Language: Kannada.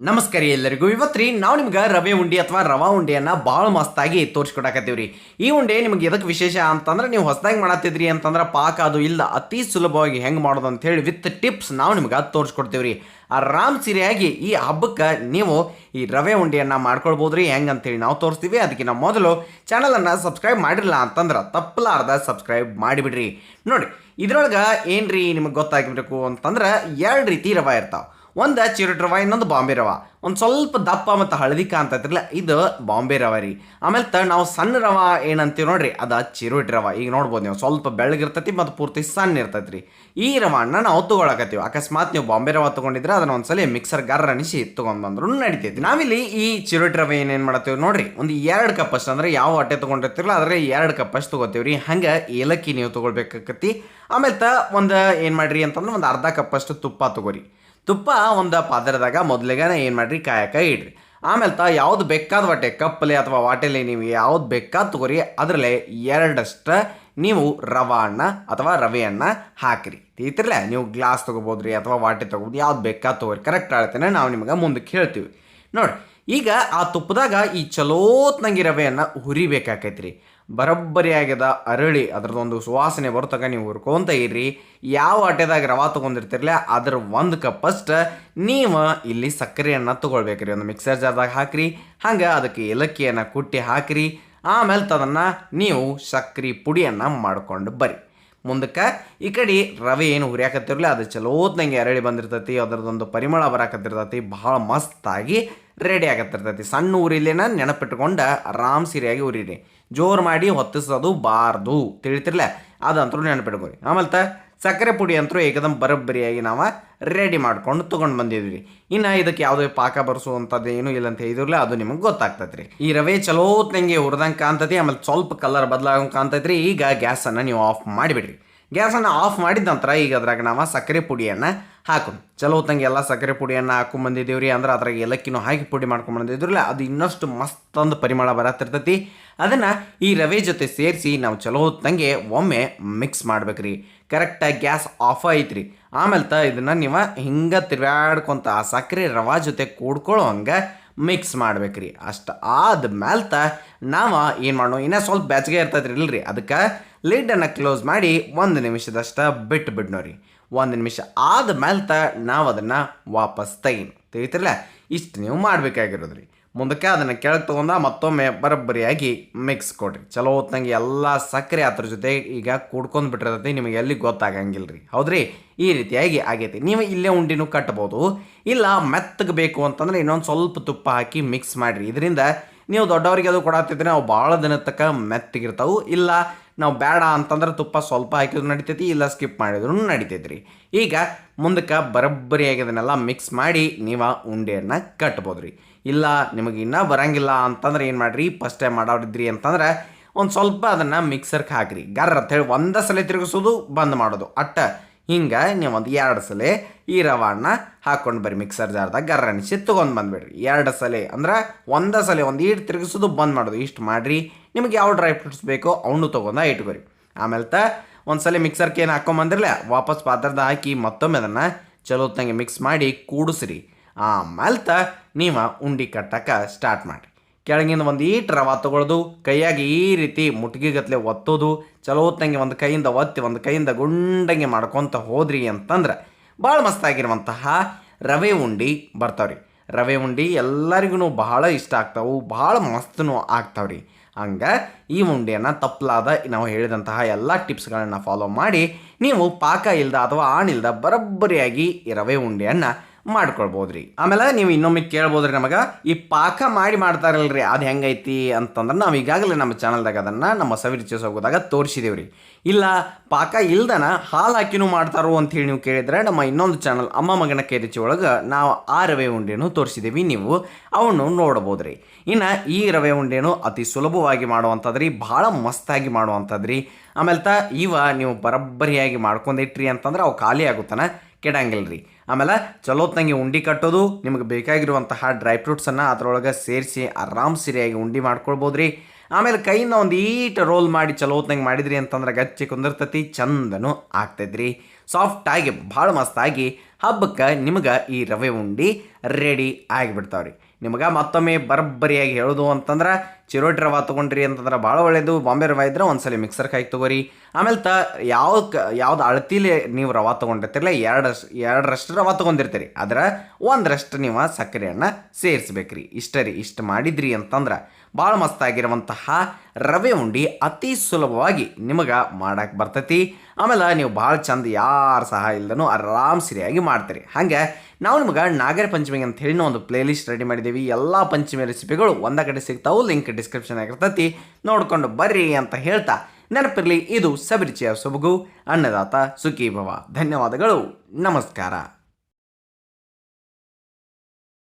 ನಮಸ್ಕಾರ ಎಲ್ಲರಿಗೂ. ಇವತ್ತು ರೀ ನಾವು ನಿಮ್ಗೆ ರವೆ ಉಂಡೆ ಅಥವಾ ರವಾ ಉಂಡೆಯನ್ನು ಭಾಳ ಮಸ್ತಾಗಿ ತೋರಿಸ್ಕೊಡಕತ್ತೀವಿ ರೀ ಈ ಉಂಡೆ ನಿಮ್ಗೆ ಎದಕ್ಕೆ ವಿಶೇಷ ಅಂತಂದ್ರೆ ನೀವು ಹೊಸದಾಗಿ ಮಾಡತ್ತಿದ್ರಿ ಅಂತಂದ್ರೆ ಪಾಕ ಅದು ಇಲ್ಲ, ಅತಿ ಸುಲಭವಾಗಿ ಹೆಂಗೆ ಮಾಡೋದು ಅಂತ ಹೇಳಿ ವಿತ್ ಟಿಪ್ಸ್ ನಾವು ನಿಮ್ಗೆ ತೋರಿಸ್ಕೊಡ್ತೀವಿ ರೀ ಆರಾಮ್ ಸಿರಿಯಾಗಿ ಈ ಹಬ್ಬಕ್ಕೆ ನೀವು ಈ ರವೆ ಉಂಡೆಯನ್ನ ಮಾಡ್ಕೊಳ್ಬೋದು ರೀ ಹೆಂಗೆ ಅಂತೇಳಿ ನಾವು ತೋರಿಸ್ತೀವಿ. ಅದಕ್ಕಿಂತ ಮೊದಲು ಚಾನಲನ್ನು ಸಬ್ಸ್ಕ್ರೈಬ್ ಮಾಡಿರಲ್ಲ ಅಂತಂದ್ರೆ ತಪ್ಪಲಾರ್ದ ಸಬ್ಸ್ಕ್ರೈಬ್ ಮಾಡಿಬಿಡ್ರಿ. ನೋಡಿ, ಇದ್ರೊಳಗೆ ಏನು ರೀ ನಿಮಗೆ ಗೊತ್ತಾಗಿರ್ಬೇಕು ಅಂತಂದ್ರೆ ಎರಡು ರೀತಿ ರವೆ ಇರ್ತಾವೆ. ಒಂದು ಚಿರೋಟಿ ರವ ಇನ್ನೊಂದು ಬಾಂಬೆ ರವ. ಒಂದು ಸ್ವಲ್ಪ ದಪ್ಪ ಮತ್ತು ಹಳದಿ ಕಾಣ್ತೈತ್ರಲ್ಲ ಇದು ಬಾಂಬೆ ರವ ರೀ. ಆಮೇಲೆ ತ ನಾವು ಸಣ್ಣ ರವ ಏನಂತೀವಿ ನೋಡ್ರಿ, ಅದು ಚಿರೋಟಿ ರವ. ಈಗ ನೋಡ್ಬೋದು ನೀವು, ಸ್ವಲ್ಪ ಬೆಳಗಿರ್ತೈತಿ ಮತ್ತು ಪೂರ್ತಿ ಸಣ್ಣ ಇರ್ತೈತಿ ರೀ. ಈ ರವನ್ನ ನಾವು ತೊಗೊಳಕತ್ತೀವಿ. ಅಕಸ್ಮಾತ್ ನೀವು ಬಾಂಬೆ ರವ ತೊಗೊಂಡಿದ್ರೆ ಅದನ್ನ ಒಂದ್ಸಲ ಮಿಕ್ಸರ್ ಗರ್ ಅನಿಸಿ ತೊಗೊಂಡು ಬಂದ್ರು ನಡಿತೈತಿ. ನಾವಿಲ್ಲಿ ಈ ಚಿರೋಟಿ ರವೆ ಏನೇನು ಮಾಡ್ತೀವಿ ನೋಡ್ರಿ, ಒಂದು ಎರಡು ಕಪ್ ಅಷ್ಟು ಅಂದ್ರೆ ಯಾವ ಹೊಟ್ಟೆ ತೊಗೊಂಡಿರ್ತಿರಲ್ಲ ಆದರೆ ಎರಡು ಕಪ್ ಅಷ್ಟು ತೊಗೋತೀವಿ ರೀ ಹಂಗೆ ಏಲಕ್ಕಿ ನೀವು ತೊಗೊಳ್ಬೇಕಾಕತಿ ಆಮೇಲೆ ತ ಒಂದು ಏನು ಮಾಡಿರಿ ಅಂತಂದ್ರೆ ಒಂದು ಅರ್ಧ ಕಪ್ ಅಷ್ಟು ತುಪ್ಪ ತಗೋರಿ. ತುಪ್ಪ ಒಂದು ಪಾತ್ರದಾಗ ಮೊದಲಿಗೆ ಏನು ಮಾಡಿರಿ, ಕಾಯಕ ಇಡ್ರಿ. ಆಮೇಲೆ ತ ಯಾವ್ದು ಬೇಕಾದ ವಾಟೆ ಕಪ್ಪಲೆ ಅಥವಾ ವಾಟೆಲೆ ನೀವು ಯಾವ್ದು ಬೇಕಾದ ತಗೋರಿ, ಅದರಲ್ಲೇ ಎರಡಷ್ಟು ನೀವು ರವಾನ್ನ ಅಥವಾ ರವೆಯನ್ನು ಹಾಕಿರಿ. ತಿಳಿತಿರಲ್ಲ ನೀವು ಗ್ಲಾಸ್ ತೊಗೋಬೋದ್ರಿ ಅಥವಾ ವಾಟೆ ತೊಗೋಬೋದು, ಯಾವ್ದು ಬೇಕಾದ ತಗೋರಿ. ಕರೆಕ್ಟ್ ಆಳ್ತೇನೆ ನಾವು ನಿಮಗೆ ಮುಂದಕ್ಕೆ ಹೇಳ್ತೀವಿ. ನೋಡಿ ಈಗ ಆ ತುಪ್ಪದಾಗ ಈ ಚಲೋತ್ನಂಗಿ ರವೆಯನ್ನು ಹುರಿಬೇಕಾಕೈತ್ರಿ. ಬರೋಬ್ಬರಿ ಆಗ್ಯದ, ಅರಳಿ ಅದ್ರದ್ದೊಂದು ಸುವಾಸನೆ ಬರ್ತಕ ನೀವು ಹುರ್ಕೊಂತ ಇರ್ರಿ. ಯಾವ ಆಟೆದಾಗ ರವಾ ತೊಗೊಂಡಿರ್ತಿರ್ಲ, ಅದ್ರ ಒಂದು ಕಪ್ ಅಷ್ಟ ನೀವು ಇಲ್ಲಿ ಸಕ್ಕರೆಯನ್ನು ತೊಗೊಳ್ಬೇಕ್ರಿ. ಒಂದು ಮಿಕ್ಸರ್ ಜಾರ್ದಾಗ ಹಾಕ್ರಿ, ಹಂಗೆ ಅದಕ್ಕೆ ಏಲಕ್ಕಿಯನ್ನು ಕುಟ್ಟಿ ಹಾಕಿರಿ. ಆಮೇಲೆ ತದನ್ನು ನೀವು ಸಕ್ರೆ ಪುಡಿಯನ್ನು ಮಾಡ್ಕೊಂಡು ಬರ್ರಿ. ಮುಂದಕ್ಕೆ ಈ ಕಡೆ ರವೆ ಏನು ಹುರಿಯಾಕತ್ತಿರಲಿ, ಅದು ಚಲೋತ್ನಂಗೆ ಅರಳಿ ಬಂದಿರ್ತೈತಿ, ಅದರದೊಂದು ಪರಿಮಳ ಬರಾಕತ್ತಿರ್ತೈತಿ, ಭಾಳ ಮಸ್ತಾಗಿ ರೆಡಿ ಆಗತ್ತಿರ್ತೈತಿ. ಸಣ್ಣ ಊರಿಲೇನ ನೆನಪಿಟ್ಕೊಂಡು ಆರಾಮ್ ಸಿರಿಯಾಗಿ ಉರಿರಿ. ಜೋರು ಮಾಡಿ ಹೊತ್ತಿಸೋದು ಬಾರ್ದು. ತಿಳಿತಿರ್ಲ? ಅದಂತರೂ ನೆನಪಿಟ್ಕೊರಿ. ಆಮೇಲೆ ತ, ಸಕ್ಕರೆ ಪುಡಿ ಅಂತೂ ಏಕದಮ್ ಬರೋಬ್ಬರಿಯಾಗಿ ನಾವು ರೆಡಿ ಮಾಡ್ಕೊಂಡು ತೊಗೊಂಡು ಬಂದಿದ್ವಿ. ಇನ್ನು ಇದಕ್ಕೆ ಯಾವುದೇ ಪಾಕ ಬರೆಸುವಂಥದ್ದು ಏನೂ ಇಲ್ಲ ಅಂತ ಹೇಳಿದ್ರಲ್ಲ, ಅದು ನಿಮಗೆ ಗೊತ್ತಾಗ್ತೈತೆ ರೀ ಈ ರವೆ ಚಲೋತ್ನಂಗೆ ಹುರಿದಂಗೆ ಕಾಣ್ತೈತಿ, ಆಮೇಲೆ ಸ್ವಲ್ಪ ಕಲರ್ ಬದಲಾಗಂಗೆ ಕಾಣ್ತೈತ್ರಿ, ಈಗ ಗ್ಯಾಸನ್ನು ನೀವು ಆಫ್ ಮಾಡಿಬಿಡ್ರಿ. ಗ್ಯಾಸನ್ನು ಆಫ್ ಮಾಡಿದ ನಂತರ ಈಗ ಅದ್ರಾಗ ನಾವು ಸಕ್ಕರೆ ಪುಡಿಯನ್ನು ಹಾಕೋಣ ಚಲೋ ಹೊತ್ತಂಗೆ ಎಲ್ಲ ಸಕ್ಕರೆ ಪುಡಿಯನ್ನು ಹಾಕೊಂಡ್ ಬಂದಿದ್ದೀವಿ ರೀ ಅಂದ್ರೆ ಅದ್ರಾಗ ಏಲಕ್ಕಿನೂ ಹಾಕಿ ಪುಡಿ ಮಾಡ್ಕೊಂಬಂದಿದ್ರಲ್ಲ ಅದು ಇನ್ನಷ್ಟು ಮಸ್ತೊಂದು ಪರಿಮಳ ಬರತ್ತಿರ್ತೈತಿ. ಅದನ್ನು ಈ ರವೆ ಜೊತೆ ಸೇರಿಸಿ ನಾವು ಚಲೋ ಹೊತ್ತಂಗೆ ಒಮ್ಮೆ ಮಿಕ್ಸ್ ಮಾಡ್ಬೇಕ್ರಿ ಕರೆಕ್ಟಾಗಿ ಗ್ಯಾಸ್ ಆಫ್ ಐತ್ರಿ. ಆಮೇಲೆ ತ ಇದನ್ನು ನೀವು ಹಿಂಗೆ ತಿರ್ಗಾಡ್ಕೊಂತ ಆ ಸಕ್ಕರೆ ರವಾ ಜೊತೆ ಕೂಡ್ಕೊಳ್ಳೋ ಹಂಗೆ ಮಿಕ್ಸ್ ಮಾಡ್ಬೇಕ್ರಿ ಅಷ್ಟು ಆದ್ಮೇಲೆ ತ ನಾವು ಏನು ಮಾಡೋಣ? ಇನ್ನೂ ಸ್ವಲ್ಪ ಬೆಚ್ಚಗೆ ಇರ್ತೈತ್ರಿ ಇಲ್ರಿ. ಅದಕ್ಕೆ ಲಿಡ್ಡನ್ನು ಕ್ಲೋಸ್ ಮಾಡಿ ಒಂದು ನಿಮಿಷದಷ್ಟು ಬಿಟ್ಟು ಬಿಡ್ನೋರಿ ಒಂದು ನಿಮಿಷ ಆದ್ಮೇಲೆ ತ ನಾವು ಅದನ್ನು ವಾಪಸ್ ತೆಗಿನ. ತೆಗಿತಿರಲ್ಲ ಇಷ್ಟು ನೀವು ಮಾಡಬೇಕಾಗಿರೋದು ರೀ ಮುಂದಕ್ಕೆ ಅದನ್ನು ಕೆಳಗೆ ತೊಗೊಂಡ ಮತ್ತೊಮ್ಮೆ ಬರೋಬ್ಬರಿಯಾಗಿ ಮಿಕ್ಸ್ ಕೊಡ್ರಿ. ಚಲೋ ಹೊತ್ತಂಗೆ ಎಲ್ಲ ಸಕ್ಕರೆ ಅದ್ರ ಜೊತೆ ಈಗ ಕೂಡ್ಕೊಂಡು ಬಿಟ್ಟಿರ್ತೈತಿ, ನಿಮಗೆ ಎಲ್ಲಿ ಗೊತ್ತಾಗಂಗಿಲ್ಲ ರೀ ಹೌದ್ರಿ? ಈ ರೀತಿಯಾಗಿ ಆಗೈತಿ. ನೀವು ಇಲ್ಲೇ ಉಂಡಿನೂ ಕಟ್ಬೋದು. ಇಲ್ಲ ಮೆತ್ತಗೆ ಬೇಕು ಅಂತಂದ್ರೆ ಇನ್ನೊಂದು ಸ್ವಲ್ಪ ತುಪ್ಪ ಹಾಕಿ ಮಿಕ್ಸ್ ಮಾಡಿರಿ. ಇದರಿಂದ ನೀವು ದೊಡ್ಡವರಿಗೆ ಅದು ಕೊಡತ್ತಿದ್ರೆ ನಾವು ಭಾಳ ದಿನ ತಕ್ಕ ಮೆತ್ತಗಿರ್ತಾವೆ. ಇಲ್ಲ ನಾವು ಬೇಡ ಅಂತಂದ್ರೆ ತುಪ್ಪ ಸ್ವಲ್ಪ ಹಾಕಿದ್ರು ನಡಿತೈತಿ, ಇಲ್ಲ ಸ್ಕಿಪ್ ಮಾಡಿದ್ರು ನಡಿತೈತಿ ರೀ ಈಗ ಮುಂದಕ್ಕೆ ಬರೋಬ್ಬರಿಯಾಗಿ ಅದನ್ನೆಲ್ಲ ಮಿಕ್ಸ್ ಮಾಡಿ ನೀವು ಉಂಡೆಯನ್ನು ಕಟ್ಬೋದು ರೀ ಇಲ್ಲ ನಿಮಗೆ ಇನ್ನೂ ಬರಂಗಿಲ್ಲ ಅಂತಂದ್ರೆ ಏನು ಮಾಡಿರಿ ಫಸ್ಟ್ ಟೈಮ್ ಮಾಡೋರಿದ್ರಿ ಅಂತಂದ್ರೆ ಒಂದು ಸ್ವಲ್ಪ ಅದನ್ನು ಮಿಕ್ಸರ್ಗೆ ಹಾಕಿರಿ. ಗರ್ರ ಅಂತೇಳಿ ಒಂದೇ ಸಲ ತಿರುಗಿಸೋದು, ಬಂದ್ ಮಾಡೋದು. ಅಟ್ಟ ಹಿಂಗೆ ನೀವು ಒಂದು ಎರಡು ಸಲ ಈ ರವಾನ ಹಾಕ್ಕೊಂಡು ಬರ್ರಿ ಮಿಕ್ಸರ್ ಜಾರ್ದಾಗ ಗರ್ರಣಿಸಿ ತೊಗೊಂಡು ಬಂದುಬಿಡ್ರಿ. ಎರಡು ಸಲ ಅಂದ್ರೆ ಒಂದೇ ಸಲ ಒಂದು ಈಟ್ ತಿರುಗಿಸೋದು ಬಂದ್ ಮಾಡೋದು. ಇಷ್ಟು ಮಾಡಿರಿ. ನಿಮಗೆ ಯಾವ ಡ್ರೈ ಫ್ರೂಟ್ಸ್ ಬೇಕೋ ಅವನು ತೊಗೊಂಡ ಇಟ್ಕೊರಿ. ಆಮೇಲೆ ತ ಒಂದು ಸಲ ಮಿಕ್ಸರ್ಗೆ ಏನು ಹಾಕೊಂಬಂದಿರಲ್ಲ ವಾಪಸ್ ಪಾತ್ರದ ಹಾಕಿ ಮತ್ತೊಮ್ಮೆ ಅದನ್ನು ಚಲೋ ಮಿಕ್ಸ್ ಮಾಡಿ ಕೂಡಿಸ್ರಿ. ಆಮೇಲೆ ತ ನೀವು ಉಂಡಿ ಕಟ್ಟಕ್ಕೆ ಸ್ಟಾರ್ಟ್ ಮಾಡಿರಿ. ಕೆಳಗಿಂದ ಒಂದು ಈಟ್ ರವ ತಗೊಳ್ಳೋದು ಕೈಯಾಗಿ ಈ ರೀತಿ ಮುಟ್ಗಿಗತ್ಲೆ ಒತ್ತೋದು ಚಲೋ ಹೊತ್ತಂಗೆ ಒಂದು ಕೈಯಿಂದ ಒತ್ತಿ, ಒಂದು ಕೈಯಿಂದ ಗುಂಡಂಗೆ ಮಾಡ್ಕೊತ ಹೋದ್ರಿ ಅಂತಂದ್ರೆ ಭಾಳ ಮಸ್ತಾಗಿರುವಂತಹ ರವೆ ಉಂಡಿ ಬರ್ತಾವ್ರಿ. ರವೆ ಉಂಡಿ ಎಲ್ಲರಿಗೂ ಬಹಳ ಇಷ್ಟ ಆಗ್ತಾವು ಭಾಳ ಮಸ್ತನೂ ಆಗ್ತಾವ್ರಿ. ಹಂಗೆ ಈ ಉಂಡೆಯನ್ನು ತಪ್ಪಲಾದ ನಾವು ಹೇಳಿದಂತಹ ಎಲ್ಲ ಟಿಪ್ಸ್ಗಳನ್ನು ಫಾಲೋ ಮಾಡಿ ನೀವು ಪಾಕ ಇಲ್ಲದ ಅಥವಾ ಆಣಿಲ್ದ ಬರೋಬ್ಬರಿಯಾಗಿ ಈ ರವೆ ಉಂಡೆಯನ್ನು ಮಾಡ್ಕೊಳ್ಬೋದ್ರಿ. ಆಮೇಲೆ ನೀವು ಇನ್ನೊಮ್ಮೆ ಕೇಳ್ಬೋದ್ರಿ ನಮಗೆ, ಈ ಪಾಕ ಮಾಡಿ ಮಾಡ್ತಾರಲ್ಲ ರೀ ಅದು ಹೆಂಗೈತಿ ಅಂತಂದ್ರೆ ನಾವು ಈಗಾಗಲೇ ನಮ್ಮ ಚಾನಲ್ದಾಗ ಅದನ್ನು, ನಮ್ಮ ಸವಿರುಚಿ ಹೋಗೋದಾಗ ತೋರಿಸಿದೇವ್ರಿ. ಇಲ್ಲ, ಪಾಕ ಇಲ್ದನ ಹಾಲು ಹಾಕಿನೂ ಮಾಡ್ತಾರೋ ಅಂತೇಳಿ ನೀವು ಕೇಳಿದ್ರೆ ನಮ್ಮ ಇನ್ನೊಂದು ಚಾನಲ್ ಅಮ್ಮ ಮಗನ ಕೈರುಚಿ ಒಳಗೆ ನಾವು ಆ ರವೆ ಉಂಡೆನೂ ತೋರಿಸಿದ್ದೀವಿ ನೀವು ಅವನ್ನು ನೋಡ್ಬೋದ್ರಿ. ಇನ್ನು ಈ ರವೆ ಉಂಡೆನೂ ಅತಿ ಸುಲಭವಾಗಿ ಮಾಡುವಂಥದ್ರಿ, ಭಾಳ ಮಸ್ತಾಗಿ ಮಾಡುವಂಥದ್ರಿ. ಆಮೇಲೆ ತ ಇವ ನೀವು ಬರಬ್ಬರಿಯಾಗಿ ಮಾಡ್ಕೊಂಡಿಟ್ರಿ ಅಂತಂದ್ರೆ ಅವು ಖಾಲಿ ಆಗುತ್ತಾನ. ಕೆಡಂಗಿಲ್ಲ ರೀ. ಆಮೇಲೆ ಚಲೋತ್ನಂಗೆ ಉಂಡಿ ಕಟ್ಟೋದು, ನಿಮಗೆ ಬೇಕಾಗಿರುವಂತಹ ಡ್ರೈ ಫ್ರೂಟ್ಸನ್ನು ಅದರೊಳಗೆ ಸೇರಿಸಿ ಆರಾಮ್ ಸರಿಯಾಗಿ ಉಂಡಿ ಮಾಡ್ಕೊಳ್ಬೋದು ರೀ. ಆಮೇಲೆ ಕೈಯಿಂದ ಒಂದು ಈಟ್ ರೋಲ್ ಮಾಡಿ ಚಲೋತ್ನಂಗೆ ಮಾಡಿದ್ರಿ ಅಂತಂದ್ರೆ ಗಚ್ಚಿ ಕುಂದಿರ್ತತಿ, ಚಂದನು ಆಗ್ತೈತ್ರಿ ಸಾಫ್ಟಾಗಿ ಭಾಳ ಮಸ್ತಾಗಿ ಹಬ್ಬಕ್ಕೆ ನಿಮಗೆ ಈ ರವೆ ಉಂಡೆ ರೆಡಿ ಆಗಿಬಿಡ್ತಾವ್ರಿ. ನಿಮಗೆ ಮತ್ತೊಮ್ಮೆ ಬರಬ್ಬರಿಯಾಗಿ ಹೇಳೋದು ಅಂತಂದ್ರೆ ಚಿರೋಟಿ ರವಾ ತೊಗೊಂಡ್ರಿ ಅಂತಂದ್ರೆ ಭಾಳ ಒಳ್ಳೆಯದು ಬಾಂಬೆ ರವಾ ಇದ್ರೆ ಒಂದ್ಸಲ ಮಿಕ್ಸರ್ ಕಾಯಿ ತೊಗೋರಿ. ಆಮೇಲೆ ತ ಯಾವ ಯಾವ್ದು ಅಳತಿಲಿ ನೀವು ರವಾ ತೊಗೊಂಡಿರ್ತಿರಲ್ಲ, ಎರಡು ಎರಡರಷ್ಟು ರವಾ ತೊಗೊಂಡಿರ್ತೀರಿ. ಆದ್ರೆ ಒಂದರಷ್ಟು ನೀವು ಸಕ್ಕರೆಯನ್ನು ಸೇರಿಸ್ಬೇಕ್ರಿ. ಇಷ್ಟ ರೀ ಇಷ್ಟು ಮಾಡಿದ್ರಿ ಅಂತಂದ್ರೆ ಭಾಳ ಮಸ್ತಾಗಿರುವಂತಹ ರವೆ ಉಂಡೆ ಅತಿ ಸುಲಭವಾಗಿ ನಿಮಗೆ ಮಾಡಕ್ಕೆ ಬರ್ತೈತಿ. ಆಮೇಲೆ ನೀವು ಭಾಳ ಚಂದ ಯಾರು ಸಹ ಇಲ್ಲದನು ಆರಾಮ್ ಸರಿಯಾಗಿ ಮಾಡ್ತೀರಿ. ಹಾಗೆ ನಾವು ನಿಮ್ಗೆ ನಾಗರ ಪಂಚಮಿ ಅಂತ ಹೇಳಿ ಒಂದು ಪ್ಲೇಲಿಸ್ಟ್ ರೆಡಿ ಮಾಡಿದ್ದೀವಿ ಎಲ್ಲ ಪಂಚಮಿ ರೆಸಿಪಿಗಳು ಒಂದ ಕಡೆ ಸಿಗ್ತಾವು ಲಿಂಕ್ ಡಿಸ್ಕ್ರಿಪ್ಷನ್ ಆಗಿರ್ತೈತಿ ನೋಡ್ಕೊಂಡು ಬರ್ರಿ ಅಂತ ಹೇಳ್ತಾ ನೆನಪಿರಲಿ, ಇದು ಸಬರಿಚಿಯ ಸೊಬಗು, ಅನ್ನದಾತ ಸುಖಿ ಭವ ಧನ್ಯವಾದಗಳು, ನಮಸ್ಕಾರ.